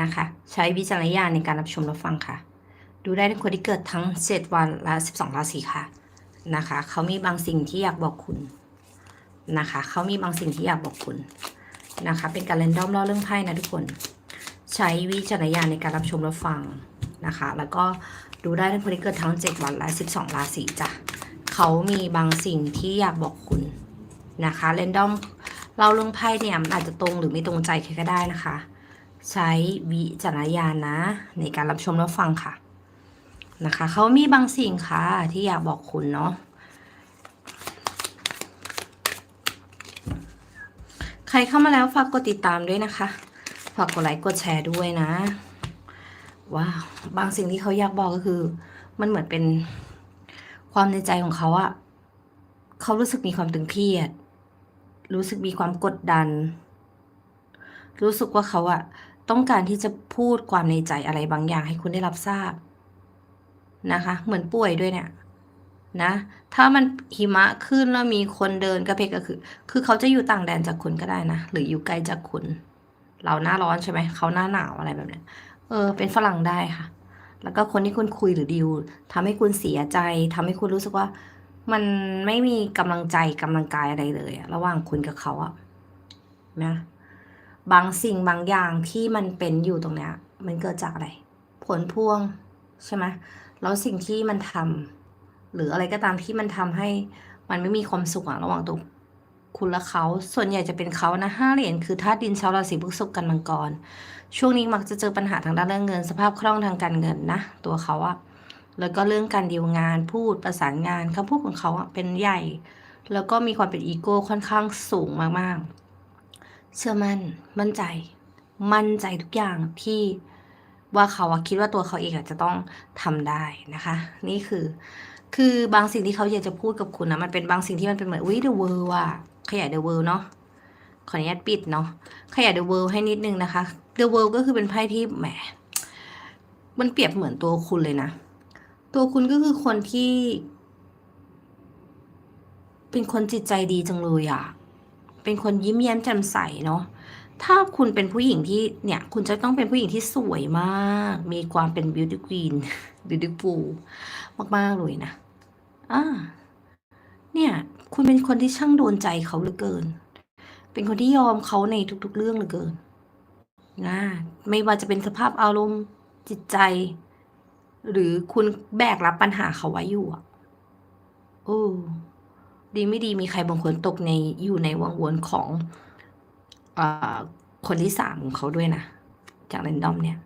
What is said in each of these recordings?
นะคะ ใช้วิจารณญาณในการรับชมรับฟังค่ะ ดูได้ทั้งคนที่เกิดทั้ง 7 วันและ 12 ราศีค่ะนะคะ เขามีบางสิ่งที่อยากบอกคุณนะคะ เขามีบางสิ่งที่อยากบอกคุณนะคะ เป็นการเรนด้อมเล่าเรื่องไพ่นะทุกคน ใช้วิจารณญาณในการรับชมรับฟังนะคะ แล้วก็ดูได้ทั้งคนที่เกิดทั้ง 7 วันและ 12 ราศีจ้ะเขามีบางสิ่งที่อยากบอกคุณนะคะเรนด้อมเล่าเรื่องไพ่เนี่ยมันอาจจะตรงหรือไม่ตรงใจใครก็ได้นะคะ ใช้วิจารณญาณนะ ในการรับชมรับฟังค่ะ นะคะเขามีบางสิ่งค่ะ ที่อยากบอกคุณเนาะใครเข้ามาแล้วฝากกดติดตามด้วยนะคะ ฝากกดไลค์กดแชร์ด้วยนะว้าวบางสิ่งที่เขาอยากบอกก็คือ มันเหมือนเป็นความในใจของเขาอะเขารู้สึกมีความตึงเครียด รู้สึกมีความกดดัน รู้สึกว่าเขาอะ ต้องการที่จะพูดความในใจอะไรบางอย่างให้คุณได้รับทราบนะคะ เหมือนป่วยด้วยเนี่ยนะ ถ้ามันหิมะขึ้นแล้วมีคนเดินกระเพกก็คือ คือเขาจะอยู่ต่างแดนจากคุณก็ได้นะ หรืออยู่ไกลจากคุณ เราหน้าร้อนใช่ไหม เขาหน้าหนาวอะไรแบบเนี้ย เออ เป็นฝรั่งได้ค่ะ แล้วก็คนที่คุณคุยหรือดิวทำให้คุณเสียใจทำให้คุณรู้สึกว่า มันไม่มีกำลังใจกำลังกายอะไรเลย ระหว่างคุณกับเขาอะนะ บางสิ่งบางอย่างที่มันเป็นอยู่ตรงเนี้ย มันเกิดจากอะไร ผลพวงใช่ไหมแล้วสิ่งที่มันทำหรืออะไรก็ตามที่มันทำให้มันไม่มีความสุขระหว่างตัวคุณและเขาส่วนใหญ่จะเป็นเขานะห้าเหรียญคือธาตุดินชาวราศีพฤษภกันมังกร ช่วงนี้มักจะเจอปัญหาทางด้านเรื่องเงิน สภาพคล่องทางการเงินนะ ตัวเขาอะแล้วก็เรื่องการดีลงานพูดประสานงานคำพูดของเขาอะเป็นใหญ่ แล้วก็มีความเป็นอีโก้ค่อนข้างสูงมากๆ เชื่อมั่น มั่นใจ มั่นใจทุกอย่างที่ว่าเขาคิดว่าตัวเขาเองอาจจะต้องทำได้นะคะ นี่คือ คือบางสิ่งที่เขาอยากจะพูดกับคุณนะมันเป็นบางสิ่งที่มันเป็นเหมือนอุ้ยเดอะเวิร์ว่ะขยายเดอะเวิร์เนาะขออนุญาตปิดเนาะขยายเดอะเวิร์ให้นิดนึงนะคะ The World ก็คือเป็นไพ่ที่แหมมันเปรียบเหมือนตัวคุณเลยนะ ตัวคุณก็คือคนที่ เป็นคนจิตใจดีจังเลยอะ เป็นคนยิ้มแย้มแจ่มใสเนาะถ้าคุณเป็นผู้หญิงที่เนี่ยคุณจะต้องเป็นผู้หญิงที่สวยมาก มีความเป็น beauty queen beautiful มากๆเลยนะอ่าเนี่ยคุณเป็นคนที่ช่างโดนใจเขาเหลือเกิน เป็นคนที่ยอมเขาในทุก ๆ เรื่องเหลือเกินนะไม่ว่าจะเป็นสภาพอารมณ์จิตใจ หรือคุณแบกรับปัญหาเขาไว้อยู่อะโอ้ ดีไม่ดีมีใครบางคนตกในอยู่ในวังวนของอคนที่สามของเขาด้วยนะ จากเรนดอมเนี่ย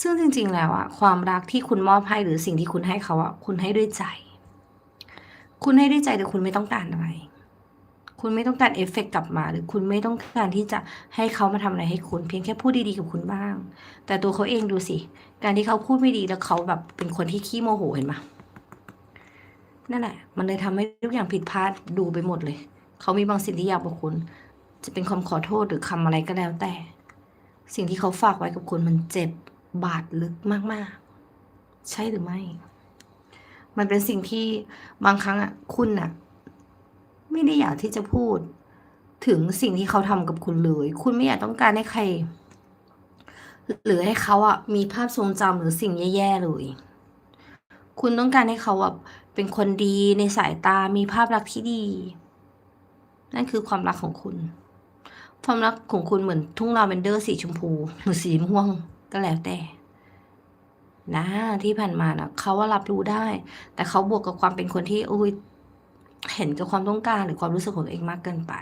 ซึ่งจริง ๆ แล้วอะความรักที่คุณมอบให้หรือสิ่งที่คุณให้เขาอะคุณให้ด้วยใจ คุณให้ด้วยใจแต่คุณไม่ต้องการอะไร คุณไม่ต้องการเอฟเฟกต์กลับมา หรือคุณไม่ต้องการที่จะให้เขามาทำอะไรให้คุณ เพียงแค่พูดดีๆกับคุณบ้าง แต่ตัวเขาเองดูสิ การที่เขาพูดไม่ดีแล้วเขาแบบเป็นคนที่ขี้โมโหเห็นไหม นั่นแหละ มันเลยทำให้ทุกอย่างผิดพลาดดูไปหมดเลย เขามีบางสิ่งที่อยากบอกคุณ จะเป็นคำขอโทษหรือคำอะไรก็แล้วแต่ สิ่งที่เขาฝากไว้กับคุณมันเจ็บบาดลึกมากๆ ใช่หรือไม่ มันเป็นสิ่งที่บางครั้งอะคุณอะ ไม่ได้อยากที่จะพูด ถึงสิ่งที่เขาทำกับคุณเลย คุณไม่อยากต้องการให้ใคร หรือให้เขาอะมีภาพทรงจำหรือสิ่งแย่ๆเลยคุณต้องการให้เขาอะ เป็นคนดีในสายตามีภาพลักษณ์ที่ดี นั่นคือความรักของคุณ ความรักของคุณเหมือนทุ่งลาเวนเดอร์สีชมพูหรือสีม่วงก็แล้วแต่นะที่ผ่านมานะเขาว่ารับรู้ได้ แต่เขาบวกกับความเป็นคนที่อุ้ยเห็นกับความต้องการหรือความรู้สึกของตัวเองมากเกินไป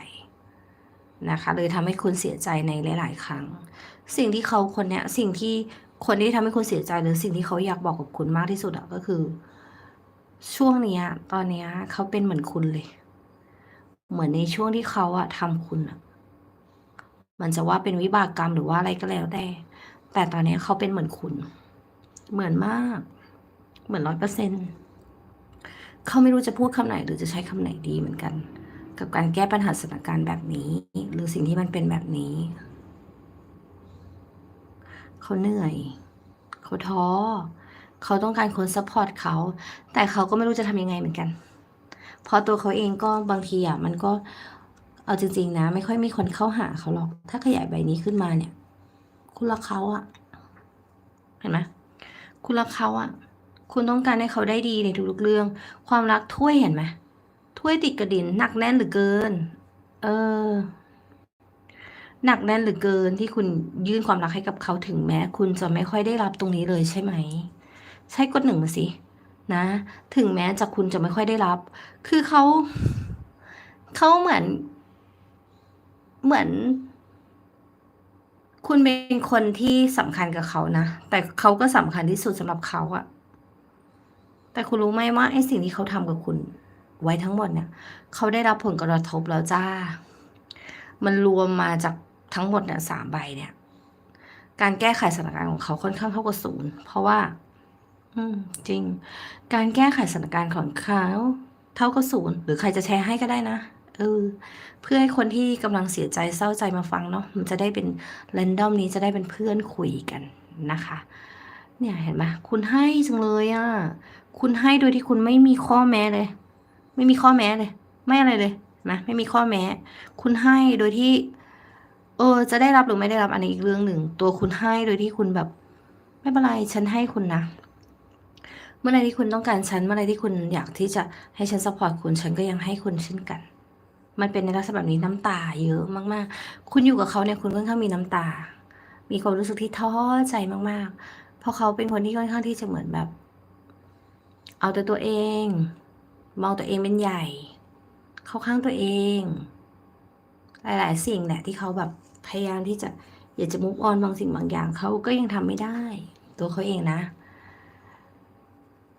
นะคะเลยทำให้คุณเสียใจในหลาย ๆ ครั้ง สิ่งที่เขาคนเนี้ยสิ่งที่คนที่ทำให้คุณเสียใจหรือสิ่งที่เขาอยากบอกกับคุณมากที่สุดอะก็คือ ช่วงเนี้ย ตอนเนี้ยเขาเป็นเหมือนคุณเลย เหมือนในช่วงที่เขาอะทำคุณอะมันจะว่าเป็นวิบากกรรมหรือว่าอะไรก็แล้วแต่ แต่ตอนนี้เขาเป็นเหมือนคุณ เหมือนมาก เหมือนร้อยเปอร์เซ็นต์เขาไม่รู้จะพูดคำไหนหรือจะใช้คำไหนดีเหมือนกัน กับการแก้ปัญหาสถานการณ์แบบนี้ หรือสิ่งที่มันเป็นแบบนี้ เขาเหนื่อย เขาท้อ เขาต้องการคนซัพพอร์ตเขา แต่เขาก็ไม่รู้จะทำยังไงเหมือนกันเพราะตัวเขาเองก็บางทีอะมันก็เอาจริง ๆ นะ ไม่ค่อยมีคนเข้าหาเขาหรอก ถ้าขยายใบนี้ขึ้นมาเนี่ย คุณรักเขาอะ เห็นไหมคุณรักเขาอะ คุณต้องการให้เขาได้ดีในทุกๆเรื่อง ความรักถ้วยเห็นไหมถ้วยติดกระดินหนักแน่นเหลือเกิน เออหนักแน่นเหลือเกินที่คุณยื่นความรักให้กับเขาถึงแม้ คุณจะไม่ค่อยได้รับตรงนี้เลยใช่ไหม ใช่กดหนึ่งมาสินะ ถึงแม้จะคุณจะไม่ค่อยได้รับ คือเขาเขาเหมือน เหมือน คุณเป็นคนที่สำคัญกับเขานะ แต่เขาก็สำคัญที่สุดสำหรับเขาอะแต่คุณรู้ไหมว่าไอ้สิ่งที่เขาทำกับคุณไว้ทั้งหมดเนี่ยเขาได้รับผลกระทบแล้วจ้า มันรวมมาจากทั้งหมดเนี่ยสามใบเนี่ย การแก้ไขสถานการณ์ของเขาค่อนข้างเท่ากับศูนย์เพราะว่า อืม จริง การแก้ไขสถานการณ์ของเขาเท่ากับศูนย์หรือใครจะแชร์ให้ก็ได้นะ เออ เพื่อให้คนที่กำลังเสียใจเศร้าใจมาฟังเนาะมันจะได้เป็นแรนดอมนี้จะได้เป็นเพื่อนคุยกันนะคะ เนี่ยเห็นไหมคุณให้จังเลยอะ่ะ คุณให้โดยที่คุณไม่มีข้อแม้เลย ไม่มีข้อแม้เลย ไม่อะไรเลยนะไม่มีข้อแม้ คุณให้โดยที่ เออ จะได้รับหรือไม่ได้รับอันนี้อีกเรื่องหนึ่ง ตัวคุณให้โดยที่คุณแบบ ไม่เป็นไรฉันให้คุณนะ มื่อไรที่คุณต้องการฉัน เมื่อไรที่คุณอยากที่จะให้ฉันสปอร์ตคุณ ฉันก็ยังให้คุณเช่นกัน มันเป็นในลักษณะแบบนี้น้ำตาเยอะมาก ๆ คุณอยู่กับเขาเนี่ยคุณค่อนข้างมีน้ำตา มีความรู้สึกที่ท้อใจมาก ๆ เพราะเขาเป็นคนที่ค่อนข้างที่จะเหมือนแบบ เอาแต่ตัวเอง มองตัวเองเป็นใหญ่ เข้าข้างตัวเอง หลาย ๆ สิ่งแหละที่เขาแบบพยายามที่จะอยากจะมุกออนบางสิ่งบางอย่าง เขาก็ยังทำไม่ได้ ตัวเขาเองนะ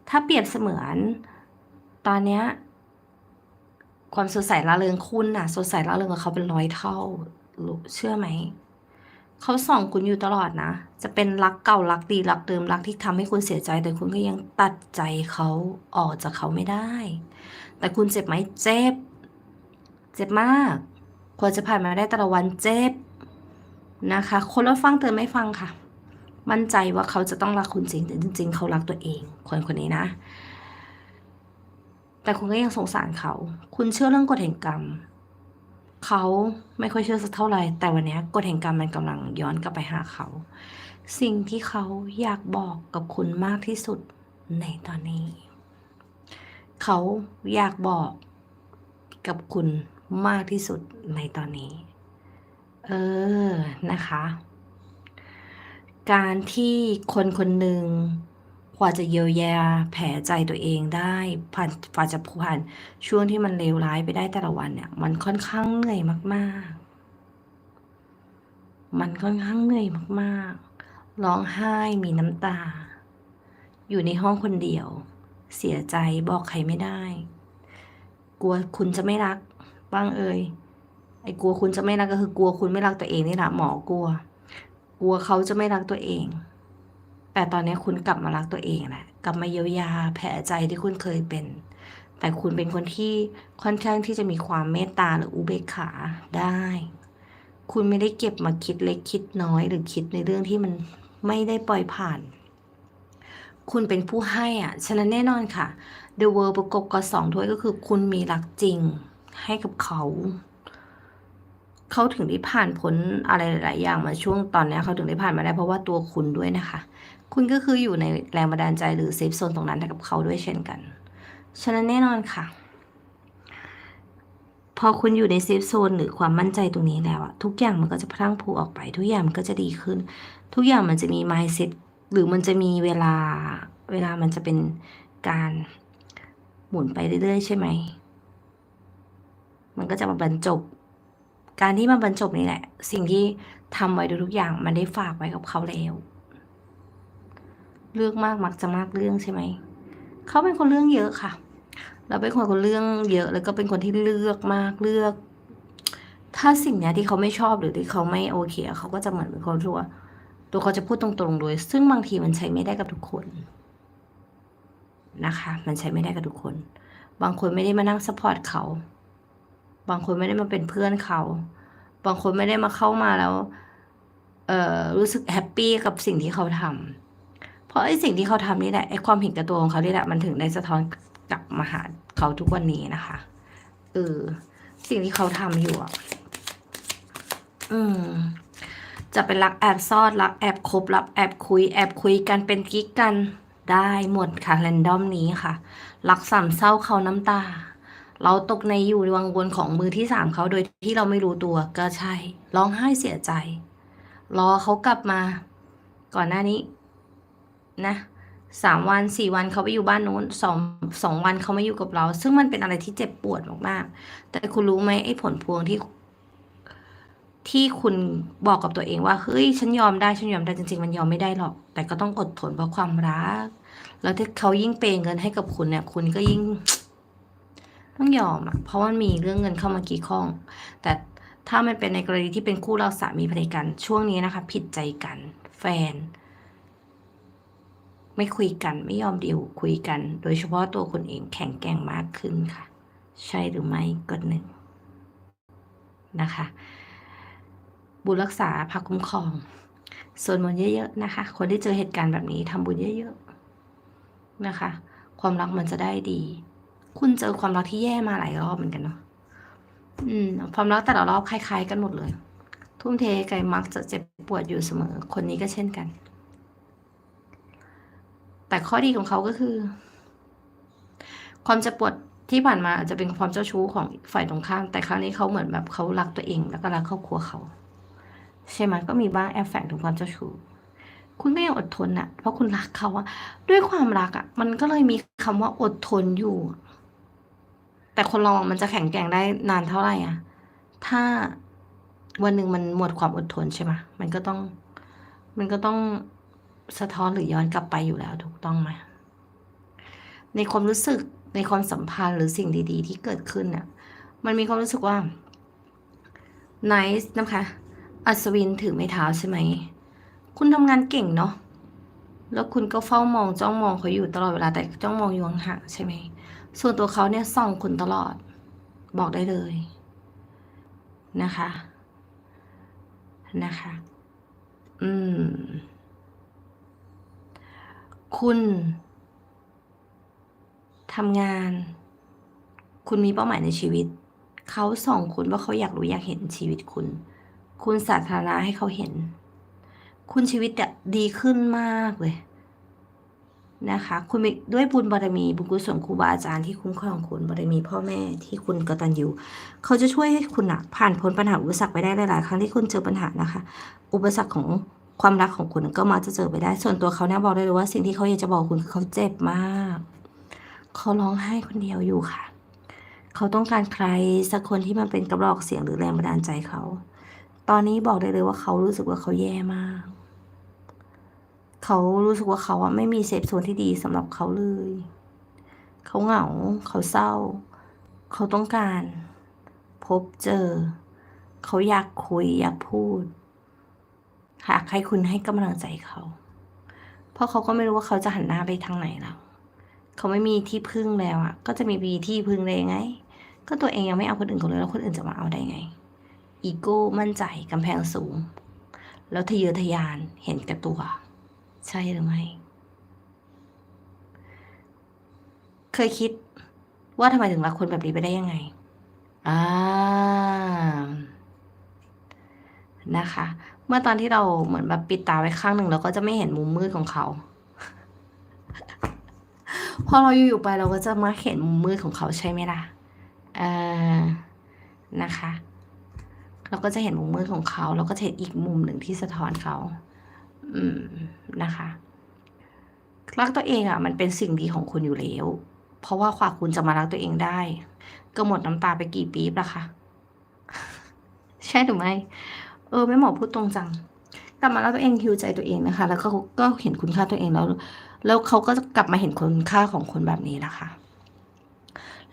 ถ้าเปรียบเสมือน ตอนเนี้ยความสดใสร่าเริงคุณน่ะ สดใสร่าเริงกับเขาเป็นร้อยเท่ารู้เชื่อไหม เขาส่องคุณอยู่ตลอดนะ จะเป็นรักเก่ารักดีรักเดิมรักที่ทำให้คุณเสียใจ แต่คุณก็ยังตัดใจเขาออกจากเขาไม่ได้ แต่คุณเจ็บไหมเจ็บ เจ็บมากกว่าจะผ่านมาได้แต่ละวันเจ็บนะคะ คนรับฟังเตือนไม่ฟังค่ะ มั่นใจว่าเขาจะต้องรักคุณจริงแต่จริง ๆ เขารักตัวเอง คนคนนี้นะ แต่คุณก็ยังสงสารเขา คุณเชื่อเรื่องกฎแห่งกรรม เขาไม่ค่อยเชื่อสักเท่าไหร่ แต่วันนี้กฎแห่งกรรมมันกำลังย้อนกลับไปหาเขา สิ่งที่เขาอยากบอกกับคุณมากที่สุดในตอนนี้ เขาอยากบอกกับคุณมากที่สุดในตอนนี้ เออ นะคะ การที่คนคนหนึ่งกว่าจะเยียวยาแผลใจตัวเองได้ผ่านกว่าจะผ่านช่วงที่มันเลวร้ายไปได้แต่ละวันเนี่ย มันค่อนข้างเหนื่อยมาก ๆ มันค่อนข้างเหนื่อยมากๆ ร้องไห้มีน้ำตา อยู่ในห้องคนเดียว เสียใจบอกใครไม่ได้ กลัวคุณจะไม่รัก บ้างเอ่ยไอ้กลัวคุณจะไม่รักก็คือกลัวคุณไม่รักตัวเองนี่แหละหมอกลัว กลัวเขาจะไม่รักตัวเอง แต่ตอนนี้คุณกลับมารักตัวเองแหละกลับมาเยียวยาแผลใจที่คุณเคยเป็น แต่คุณเป็นคนที่ค่อนข้างที่จะมีความเมตตาหรืออุเบกขาได้ คุณไม่ได้เก็บมาคิดเล็กคิดน้อยหรือคิดในเรื่องที่มันไม่ได้ปล่อยผ่าน คุณเป็นผู้ให้อะ ฉะนั้นแน่นอนค่ะ The World ประกบกับสองถ้วยก็คือคุณมีรักจริงให้กับเขา เขาถึงได้ผ่านพ้นอะไรหลายอย่างมาช่วงตอนนี้เขาถึงได้ผ่านมาได้เพราะว่าตัวคุณด้วยนะคะ คุณก็คืออยู่ในแรงบันดาลใจหรือเซฟโซนตรงนั้นกับเขาด้วยเช่นกัน ฉะนั้นแน่นอนค่ะ พอคุณอยู่ในเซฟโซนหรือความมั่นใจตรงนี้แล้วอะทุกอย่างมันก็จะพลังพูออกไป ทุกอย่างมันก็จะดีขึ้น ทุกอย่างมันจะมี mindset หรือมันจะมีเวลาเวลามันจะเป็นการหมุนไปเรื่อยๆ ใช่ไหม มันก็จะมาบรรจบ การที่มาบรรจบนี่แหละ สิ่งที่ทำไว้ทุกอย่างมันได้ฝากไว้กับเขาแล้วเลือกมากมักจะมากเรื่องใช่ไหม เขาเป็นคนเรื่องเยอะค่ะ เราเป็นคนคนเรื่องเยอะ แล้วก็เป็นคนที่เลือกมากเลือก ถ้าสิ่งนี้ที่เขาไม่ชอบหรือที่เขาไม่โอเคเขาก็จะเหมือนเป็นคนที่วตัวเขาจะพูดตรงๆโดย ซึ่งบางทีมันใช้ไม่ได้กับทุกคนนะคะ มันใช้ไม่ได้กับทุกคน บางคนไม่ได้มานั่งสปอร์ตเขา บางคนไม่ได้มาเป็นเพื่อนเขา บางคนไม่ได้มาเข้ามาแล้ว เอ่อ รู้สึกแฮปปี้กับสิ่งที่เขาทำเพราะไอ้สิ่งที่เขาทำนี่แหละ ไอ้ความเห็นแก่ตัวของเขานี่แหละ มันถึงได้สะท้อนกลับมาหาเขาทุกวันนี้นะคะ เออ สิ่งที่เขาทำอยู่อะ อืม จะเป็นรักแอบซอนรักแอบคบรักแอบคุย แอบคุยกันเป็นกิ๊กกันได้หมดค่ะแรนดอมนี้ค่ะ รักสามเศร้าเขาน้ำตา เราตกในอยู่วังวนของมือที่สามเขาโดยที่เราไม่รู้ตัวก็ใช่ ร้องไห้เสียใจ รอเขากลับมา ก่อนหน้านี้ นะสามวันสี่วันเขาไปอยู่บ้านนู้นสองสองวันเขาไม่อยู่กับเรา ซึ่งมันเป็นอะไรที่เจ็บปวดมากๆ แต่คุณรู้ไหมไอ้ผลพวงที่ ที่คุณบอกกับตัวเองว่าเฮ้ยฉันยอมได้ฉันยอมได้จริง ๆ มันยอมไม่ได้หรอก แต่ก็ต้องอดทนเพราะความรัก แล้วถ้าเขายิ่งเปย์เงินให้กับคุณเนี่ย คุณก็ยิ่ง ต้องยอมอะเพราะว่ามีเรื่องเงินเข้ามากี่ข้อง แต่ถ้ามันเป็นในกรณีที่เป็นคู่เราสามีภรรยากัน ช่วงนี้นะคะ ผิดใจกัน แฟน ไม่คุยกันไม่ยอมดีลคุยกัน โดยเฉพาะตัวคนเองแข็งแกร่งมากขึ้นค่ะ ใช่หรือไม่กดหนึ่งนะคะ บุญรักษาพักคุ้มครองส่วนมนต์เยอะๆนะคะ คนที่เจอเหตุการณ์แบบนี้ทำบุญเยอะๆนะคะ ความรักมันจะได้ดี คุณเจอความรักที่แย่มาหลายรอบเหมือนกันเนาะอืม ความรักแต่ละรอบคล้าย ๆ กันหมดเลย ทุ่มเทไกลมักจะเจ็บปวดอยู่เสมอ คนนี้ก็เช่นกัน แต่ข้อดีของเขาก็คือ ความเจ็บปวดที่ผ่านมาอาจจะเป็นความเจ้าชู้ของฝ่ายตรงข้าม แต่ครั้งนี้เขาเหมือนแบบเขารักตัวเอง แล้วก็รักครอบครัวเขา ใช่ไหมก็มีบ้างแอบแฝงถึงความเจ้าชู้คุณก็ยังอดทนอะเพราะคุณรักเขาอะด้วยความรักอะมันก็เลยมีคำว่าอดทนอยู่ แต่คนเรามันจะแข็งแกร่งได้นานเท่าไหร่อะถ้าวันหนึ่งมันหมดความอดทนใช่ไหมมันก็ต้อง มันก็ต้องสะท้อนหรือย้อนกลับไปอยู่แล้วถูกต้องไหมในความรู้สึกในความสัมพันธ์หรือสิ่งดี ๆ ที่เกิดขึ้นเนี่ยมันมีความรู้สึกว่า nice นะคะ อัศวินถือไม้เท้าใช่ไหม คุณทำงานเก่งเนาะแล้วคุณก็เฝ้ามองจ้องมองเขาอยู่ตลอดเวลาแต่จ้องมองอยู่ห่างๆใช่ไหม ส่วนตัวเขาเนี่ยส่องคุณตลอด บอกได้เลยนะคะ นะคะ อืม คุณทำงาน คุณมีเป้าหมายในชีวิต เขาส่องคุณว่าเขาอยากรู้อยากเห็นชีวิตคุณ คุณสาธารณะให้เขาเห็น คุณชีวิตอะดีขึ้นมากเลย นะคะ คุณด้วยบุญบารมี บุญกุศลครูบาอาจารย์ที่คุ้มครองคุณบารมีพ่อแม่ที่คุณกตัญญูเขาจะช่วยให้คุณอะผ่านพ้นปัญหาอุปสรรคไปได้หลาย ๆ ครั้งที่คุณเจอปัญหานะคะ อุปสรรคของความรักของคุณก็มาจะเจอไปได้ ส่วนตัวเขาเนี่ยบอกได้เลยว่าสิ่งที่เขาอยากจะบอกคุณคือเขาเจ็บมากเขาร้องไห้คนเดียวอยู่ค่ะ เขาต้องการใครสักคนที่มันเป็นกระบอกเสียงหรือแรงบันดาลใจเขา ตอนนี้บอกได้เลยว่าเขารู้สึกว่าเขาแย่มาก เขารู้สึกว่าเขาอะไม่มีเซฟโซนที่ดีสำหรับเขาเลย เขาเหงา เขาเศร้า เขาต้องการ พบเจอ เขาอยากคุยอยากพูด หากให้คุณให้กำลังใจเขา เพราะเขาก็ไม่รู้ว่าเขาจะหันหน้าไปทางไหนแล้ว เขาไม่มีที่พึ่งแล้วอะก็จะมีวีที่พึ่งได้ยังไง ก็ตัวเองยังไม่เอาคนอื่นเขาเลยแล้วคนอื่นจะมาเอาได้ไง อีโก้มั่นใจกำแพงสูง แล้วทะเยอทะยานเห็นแก่ตัว ใช่หรือไม่ เคยคิด ว่าทำไมถึงรักคนแบบนี้ไปได้ยังไง อ่า นะคะ เมื่อตอนที่เราเหมือนแบบปิดตาไว้ข้างหนึ่งเราก็จะไม่เห็นมุมมืดของเขา พอเราอยู่ๆไปเราก็จะมาเห็นมุมมืดของเขาใช่ไหมล่ะเออนะคะ เราก็จะเห็นมุมมืดของเขา เราก็จะเห็นอีกมุมหนึ่งที่สะท้อนเขา อืมนะคะรักตัวเองอะ มันเป็นสิ่งดีของคุณอยู่แล้ว เพราะว่าความคุณจะมารักตัวเองได้ ก็หมดน้ำตาไปกี่ปีบละคะใช่หรือไม่เออแม่หมอพูดตรงจังกลับมาแล้วตัวเองฮิวใจตัวเองนะคะ แล้วก็ก็เห็นคุณค่าตัวเองแล้ว แล้วเขาก็กลับมาเห็นคุณค่าของคนแบบนี้นะคะ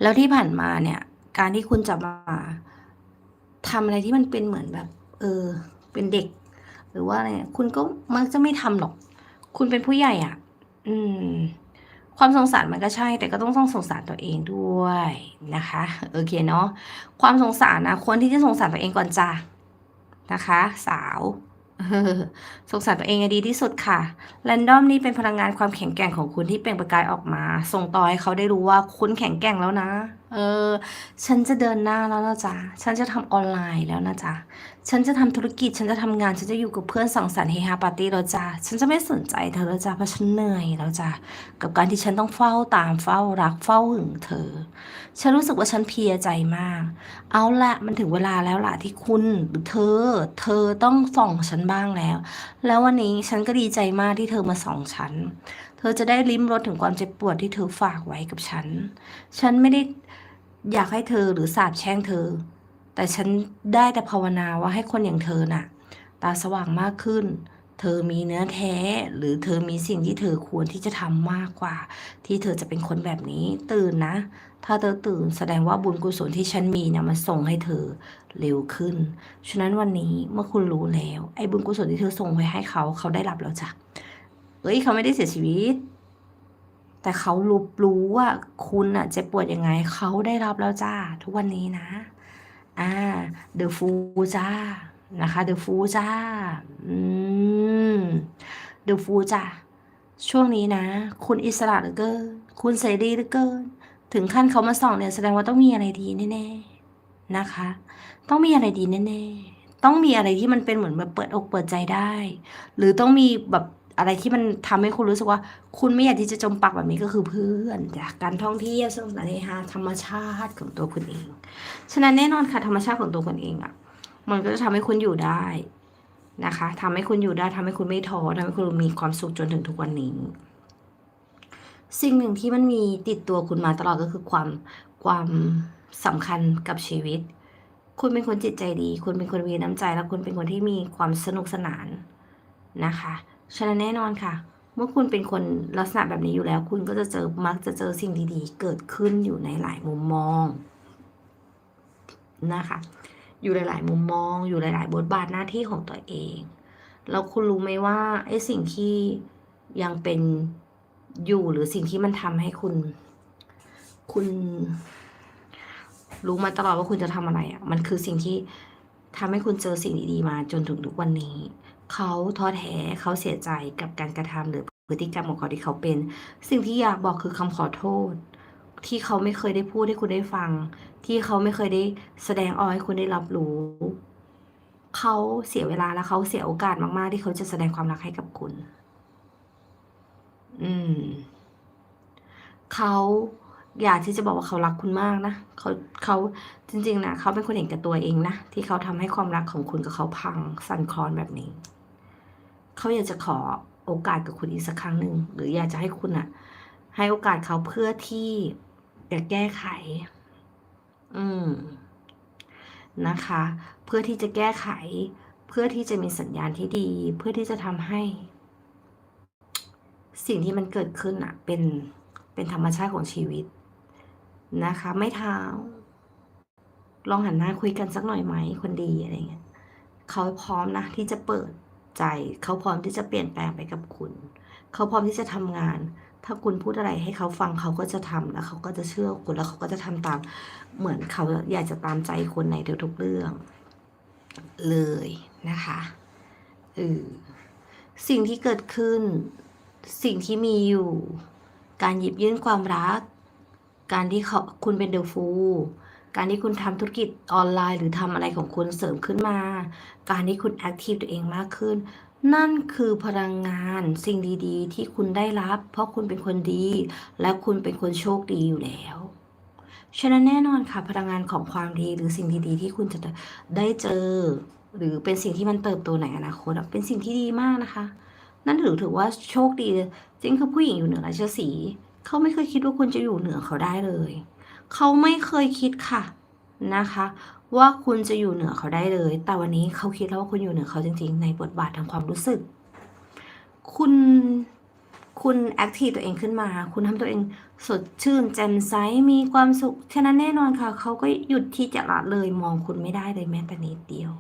แล้วที่ผ่านมาเนี่ย การที่คุณจะมาทำอะไรที่มันเป็นเหมือนแบบ เออ เป็นเด็ก หรือว่าอะไรเนี่ยคุณก็มักจะไม่ทำหรอก คุณเป็นผู้ใหญ่อะ อืม ความสงสารมันก็ใช่ แต่ก็ต้องต้องสงสารตัวเองด้วยนะคะโอเคเนาะความสงสารนะควรที่จะสงสารตัวเองก่อนจ้านะคะ สาวสงสารตัวเองดีที่สุดค่ะแรนดอมนี่เป็นพลังงานความแข็งแกร่งของคุณที่เปล่งประกายออกมา ส่งต่อให้เขาได้รู้ว่าคุณแข็งแกร่งแล้วนะ เออ ฉันจะเดินหน้าแล้วนะจ๊ะ ฉันจะทำออนไลน์แล้วนะจ๊ะ ฉันจะทำธุรกิจ ฉันจะทำงาน ฉันจะอยู่กับเพื่อนสังสรรค์เฮฮาปาร์ตี้แล้วจ้าฉันจะไม่สนใจเธอแล้วจ้าเพราะฉันเหนื่อยแล้วจ้ากับการที่ฉันต้องเฝ้าตามเฝ้ารักเฝ้าหึงเธอ ฉันรู้สึกว่าฉันเพียใจมาก เอาละมันถึงเวลาแล้วล่ะที่คุณหรือเธอ เธอต้องส่องฉันบ้างแล้ว แล้ววันนี้ฉันก็ดีใจมากที่เธอมาส่องฉัน เธอจะได้ลิ้มรสถึงความเจ็บปวดที่เธอฝากไว้กับฉัน ฉันไม่ได้อยากให้เธอหรือสาบแช่งเธอ แต่ฉันได้แต่ภาวนาว่าให้คนอย่างเธอน่ะ ตาสว่างมากขึ้น เธอมีเนื้อแท้ หรือเธอมีสิ่งที่เธอควรที่จะทำมากกว่า ที่เธอจะเป็นคนแบบนี้ตื่นนะ ถ้าเธอตื่นแสดงว่าบุญกุศลที่ฉันมีนะมันส่งให้เธอเร็วขึ้น ฉะนั้นวันนี้เมื่อคุณรู้แล้ว ไอ้บุญกุศลที่เธอส่งไปให้เขาเขาได้รับแล้วจ้ะเอ้ยเขาไม่ได้เสียชีวิต แต่เขารู้รู้ว่าคุณอะเจ็บปวดยังไง เขาได้รับแล้วจ้า ทุกวันนี้นะ อ่าเดอะฟูจ้านะคะเดอะฟูจ้าอืมเดอะฟูจ้าช่วงนี้นะ คุณอิสระเหลือเกินคุณเสรีเหลือเกินถึงขั้นเขามาส่องเนี่ยแสดงว่าต้องมีอะไรดีแน่ๆนะคะ ต้องมีอะไรดีแน่ๆต้องมีอะไรที่มันเป็นเหมือนแบบเปิดอกเปิดใจได้ หรือต้องมีแบบ อะไรที่มันทำให้คุณรู้สึกว่า คุณไม่อยากที่จะจมปักแบบนี้ก็คือเพื่อนจากการท่องเที่ยวสนุกสนานเฮฮาธรรมชาติของตัวคุณเอง ฉะนั้นแน่นอนค่ะธรรมชาติของตัวคุณเองอะ่ะ มันก็จะทำให้คุณอยู่ได้นะคะทำให้คุณอยู่ได้ทำให้คุณไม่ท้อทำให้คุณมีความสุขจนถึงทุกวันนี้ สิ่งหนึ่งที่มันมีติดตัวคุณมาตลอดก็คือความความสำคัญกับชีวิต คุณเป็นคนจิตใจดี คุณเป็นคนมีน้ำใจ และคุณเป็นคนที่มีความสนุกสนานนะคะ ฉะนั้นแน่นอนค่ะ เมื่อคุณเป็นคนลักษณะแบบนี้อยู่แล้ว คุณก็จะเจอมักจะเจอสิ่งดีๆ เกิดขึ้นอยู่ในหลายมุมมองนะคะอยู่หลาย ๆ มุมมอง อยู่หลาย ๆ บทบาทหน้าที่ของตัวเอง แล้วคุณรู้ไหมว่าไอ้สิ่งที่ยังเป็นอยู่หรือสิ่งที่มันทำให้คุณ คุณ รู้มาตลอดว่าคุณจะทำอะไรอะ่ะ มันคือสิ่งที่ทำให้คุณเจอสิ่งดี ๆ มาจนถึงทุกวันนี้ เขาท้อแท้เขาเสียใจกับการกระทำหรือพฤติกรรมของเขาที่เขาเป็น สิ่งที่อยากบอกคือคำขอโทษ ที่เขาไม่เคยได้พูดให้คุณได้ฟัง ที่เขาไม่เคยได้แสดงออกให้คุณได้รับรู้ เขาเสียเวลาและเขาเสียโอกาสมาก ๆ ที่เขาจะแสดงความรักให้กับคุณ อืม เขาอยากที่จะบอกว่าเขารักคุณมากนะเขาเขาจริง ๆนะเขาเป็นคนเห็นแก่ตัวเองนะที่เขาทำให้ความรักของคุณกับเขาพังสั่นคลอนแบบนี้ เขาอยากจะขอโอกาสกับคุณอีกสักครั้งหนึ่งหรืออยากจะให้คุณอะให้โอกาสเขาเพื่อที่จะแก้ไข อืมนะคะ เพื่อที่จะแก้ไข เพื่อที่จะมีสัญญาณที่ดี เพื่อที่จะทำให้ สิ่งที่มันเกิดขึ้นอะเป็นเป็นธรรมชาติของชีวิตนะคะ ไม่เท้า ลองหันหน้าคุยกันสักหน่อยไหมคนดีอะไรเงี้ยเขาพร้อมนะที่จะเปิด ใจ เขาพร้อมที่จะเปลี่ยนแปลงไปกับคุณ เขาพร้อมที่จะทำงาน ถ้าคุณพูดอะไรให้เขาฟังเขาก็จะทำแล้วเขาก็จะเชื่อคุณแล้วเขาก็จะทำตาม เหมือนเขาอยากจะตามใจคุณในทุกๆเรื่อง เลยนะคะเออสิ่งที่เกิดขึ้น สิ่งที่มีอยู่ การหยิบยื่นความรัก การที่เขาคุณเป็นเดอะฟูล การที่คุณทำธุรกิจออนไลน์ หรือทำอะไรของคุณเสริมขึ้นมา การที่คุณแอคทีฟตัวเองมากขึ้น นั่นคือพลังงานสิ่งดีๆ ที่คุณได้รับ เพราะคุณเป็นคนดี และคุณเป็นคนโชคดีอยู่แล้วฉะนั้นแน่นอนค่ะพลังงานของความดีหรือสิ่งดีๆที่คุณจะได้เจอ หรือเป็นสิ่งที่มันเติบโตในอนาคตเป็นสิ่งที่ดีมากนะคะ นั่นถือถือว่าโชคดีจริงคือผู้หญิงอยู่เหนือราชสีเขาไม่เคยคิดว่าคุณจะอยู่เหนือเขาได้เลย เขาไม่เคยคิดค่ะนะคะ ว่าคุณจะอยู่เหนือเขาได้เลย แต่วันนี้เขาคิดแล้วว่าคุณอยู่เหนือเขาจริง ๆ ในบทบาททางความรู้สึก คุณคุณแอคทีฟตัวเองขึ้นมา คุณทำตัวเองสดชื่นแจ่มใส มีความสุข ฉะนั้นแน่นอนค่ะ เขาก็หยุดที่จะละเลยมองคุณไม่ได้เลยแม้แต่นิดเดียว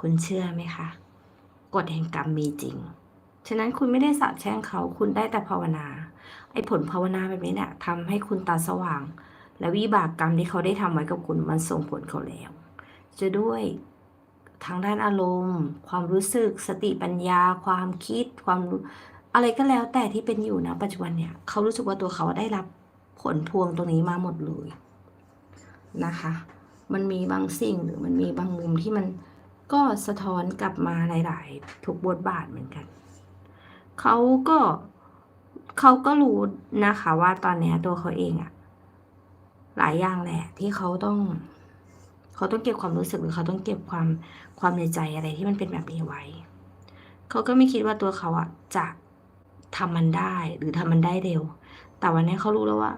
คุณเชื่อไหมคะกฎแห่งกรรมมีจริง ฉะนั้นคุณไม่ได้สาบแช่งเขา คุณได้แต่ภาวนา ไอ้ผลภาวนาแบบนี้เนี่ยทำให้คุณตาสว่าง และวิบากกรรมที่เขาได้ทำไว้กับคุณมันส่งผลเขาแล้ว จะด้วยทางด้านอารมณ์ ความรู้สึก สติปัญญา ความคิด ความอะไรก็แล้วแต่ที่เป็นอยู่นะปัจจุบันเนี่ยเขารู้สึกว่าตัวเขาได้รับผลพวงตรงนี้มาหมดเลยนะคะ มันมีบางสิ่งหรือมันมีบางมุมที่มันก็สะท้อนกลับมาหลายๆทุกบทบาทเหมือนกัน เขาก็เขาก็รู้นะคะว่าตอนนี้ตัวเขาเองอะ หลายอย่างแหละ ที่เขาต้อง เขาต้องเก็บความรู้สึกหรือเขาต้องเก็บความความในใจอะไรที่มันเป็นแบบนี้ไว้ เขาก็ไม่คิดว่าตัวเขาอะจะทำมันได้หรือทำมันได้เร็ว แต่วันนี้เขารู้แล้วว่า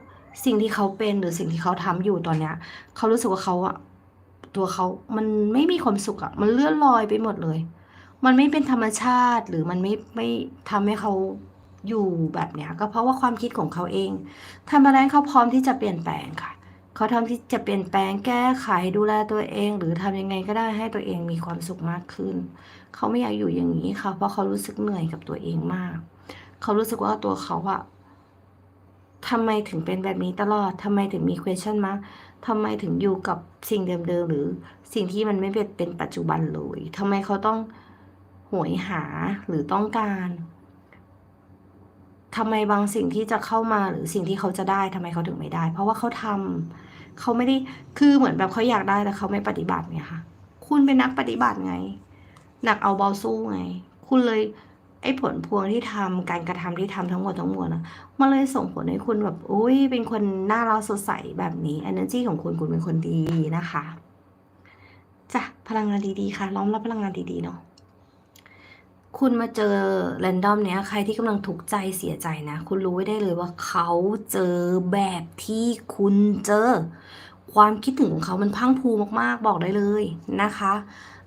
สิ่งที่เขาเป็นหรือสิ่งที่เขาทำอยู่ตอนเนี้ย เขารู้สึกว่าเขาอะตัวเขา มันไม่มีความสุขอะมันเลื่อนลอยไปหมดเลย มันไม่เป็นธรรมชาติหรือมันไม่ไม่ทำให้เขาอยู่แบบเนี้ย ก็เพราะว่าความคิดของเขาเองทำอะไรเขาพร้อมที่จะเปลี่ยนแปลงค่ะ เขาทำที่จะเปลี่ยนแปลงแก้ไขดูแลตัวเอง หรือทำยังไงก็ได้ให้ตัวเองมีความสุขมากขึ้น เขาไม่อยากอยู่อย่างนี้ค่ะ เพราะเขารู้สึกเหนื่อยกับตัวเองมาก เขารู้สึกว่าตัวเขาอะทำไมถึงเป็นแบบนี้ตลอดทำไมถึงมี question มาทำไมถึงอยู่กับสิ่งเดิมๆหรือสิ่งที่มันไม่เป็นเป็นปัจจุบันเลยทำไมเขาต้องหวยหาหรือต้องการ ทำไมบางสิ่งที่จะเข้ามาหรือสิ่งที่เขาจะได้ทำไมเขาถึงไม่ได้ เพราะว่าเขาทำเขาไม่ได้คือเหมือนแบบเขาอยากได้แต่เขาไม่ปฏิบัติไงคะคุณเป็นนักปฏิบัติไง หนักเอาเบาสู้ไง คุณเลยไอ้ผลพวงที่ทำการกระทำที่ทำทั้งหมดทั้งมวลนะมันเลยส่งผลให้คุณแบบอุ้ยเป็นคนน่ารักสดใสแบบนี้ energy ของคุณคุณเป็นคนดีนะคะจ้ะพลังงานดีๆค่ะล้อมรับพลังงานดีๆเนาะ คุณมาเจอแรนดอมเนี้ยใครที่กำลังทุกข์ใจเสียใจนะ คุณรู้ไว้ได้เลยว่าเขาเจอแบบที่คุณเจอ ความคิดถึงของเขามันพังพูมากๆบอกได้เลยนะคะ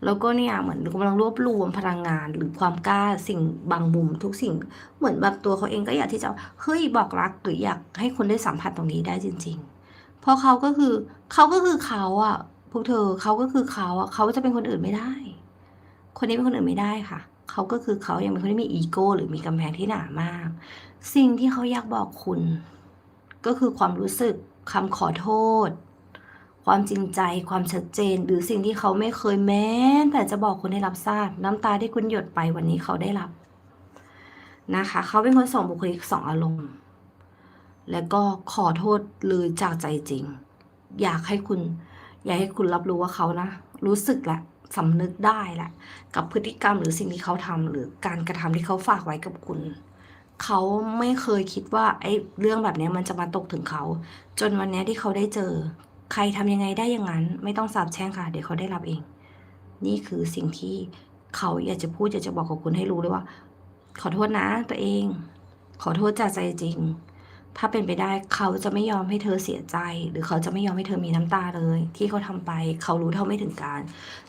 แล้วก็เนี่ยเหมือนกำลังรวบรวมพลังงานหรือความกล้าสิ่งบางมุมทุกสิ่งเหมือนแบบตัวเขาเองก็อยากที่จะเฮ้ยบอกรักหรืออยากให้คนได้สัมผัสตรงนี้ได้จริง ๆ เพราะเขาก็คือเขาก็คือเขาอะพวกเธอเขาก็คือเขาอะเขาจะเป็นคนอื่นไม่ได้ คนนี้เป็นคนอื่นไม่ได้ค่ะ เขาก็คือเขายังเป็นคนที่มีอีโก้หรือมีกำแพงที่หนามาก สิ่งที่เขาอยากบอกคุณ ก็คือความรู้สึกคำขอโทษ ความจริงใจความชัดเจน หรือสิ่งที่เขาไม่เคยแม้แต่จะบอกคุณให้รับทราบ น้ำตาที่คุณหยดไปวันนี้เขาได้รับนะคะ เขาเป็นคนสองบุคลิกสองอารมณ์ แล้วก็ขอโทษเลยจากใจจริง อยากให้คุณ อยากให้คุณรับรู้ว่าเขานะ รู้สึกแหละ สำนึกได้แหละ กับพฤติกรรมหรือสิ่งที่เขาทำหรือการกระทำที่เขาฝากไว้กับคุณ เขาไม่เคยคิดว่าไอ้เรื่องแบบนี้มันจะมาตกถึงเขา จนวันนี้ที่เขาได้เจอ ใครทำยังไงได้อย่างนั้น ไม่ต้องสาบแช่งค่ะ เดี๋ยวเขาได้รับเอง นี่คือสิ่งที่เขาอยากจะพูดอยากจะบอกกับคุณให้รู้เลยว่า ขอโทษนะตัวเอง ขอโทษจากใจจริง ถ้าเป็นไปได้เขาจะไม่ยอมให้เธอเสียใจ หรือเขาจะไม่ยอมให้เธอมีน้ำตาเลย ที่เขาทำไปเขารู้เท่าไม่ถึงการ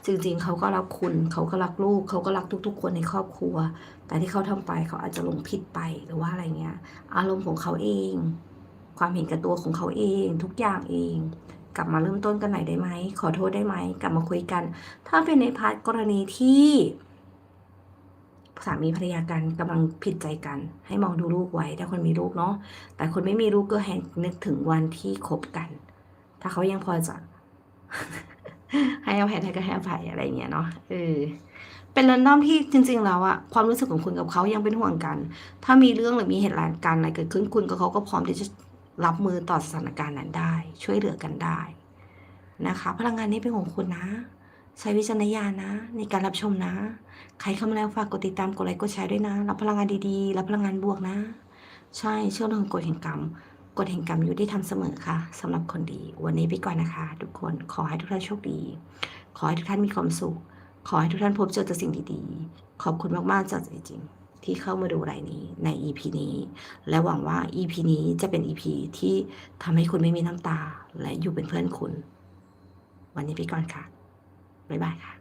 จริงๆ เขาก็รักคุณ เขาก็รักลูก เขาก็รักทุก ๆ คนในครอบครัว แต่ที่เขาทำไปเขาอาจจะหลงผิดไปหรือว่าอะไรเงี้ย อารมณ์ของเขาเอง ความเห็นแก่ตัวของเขาเอง ทุกอย่างเอง กลับมาเริ่มต้นกันใหม่ได้ไหมขอโทษได้ไหมกลับมาคุยกัน ถ้าเป็นในพาร์ทกรณีที่ สามีภรรยากันกำลังผิดใจกัน ให้มองดูลูกไว้ถ้าคนมีลูกเนาะแต่คนไม่มีลูกก็ให้นึกถึงวันที่คบกัน ถ้าเขายังพอจะ ให้อภัยให้ก็ให้อภัยอะไรเงี้ยเนาะเออเป็นเรนดอมที่จริง ๆ แล้วอะความรู้สึกของคุณกับเขายังเป็นห่วงกัน ถ้ามีเรื่องหรือมีเหตุการณ์อะไรเกิดขึ้นคุณกับเขาก็พร้อมที่จะรับมือต่อสถานการณ์นั้นได้ ช่วยเหลือกันได้นะคะ พลังงานนี้เป็นของคุณนะ ใช้วิจารณญาณนะ ในการรับชมนะ ใครเข้ามาแล้วฝากกดติดตามกดไลค์กดแชร์ด้วยนะ รับพลังงานดีๆ รับพลังงานบวกนะ ใช่เชื่อเรื่องกฎแห่งกรรมกฎแห่งกรรมอยู่ที่ทำเสมอค่ะสำหรับคนดี วันนี้ไปก่อนนะคะ ทุกคนขอให้ทุกท่านโชคดี ขอให้ทุกท่านมีความสุข ขอให้ทุกท่านพบเจอแต่สิ่งดีๆ ขอบคุณมากๆจากใจจริง ที่เข้ามาดูรายนี้ใน EP นี้ และหวังว่า EP นี้จะเป็น EP ที่ทำให้คุณไม่มีน้ำตา และอยู่เป็นเพื่อนคุณ วันนี้ไปก่อนค่ะ บ๊ายบายค่ะ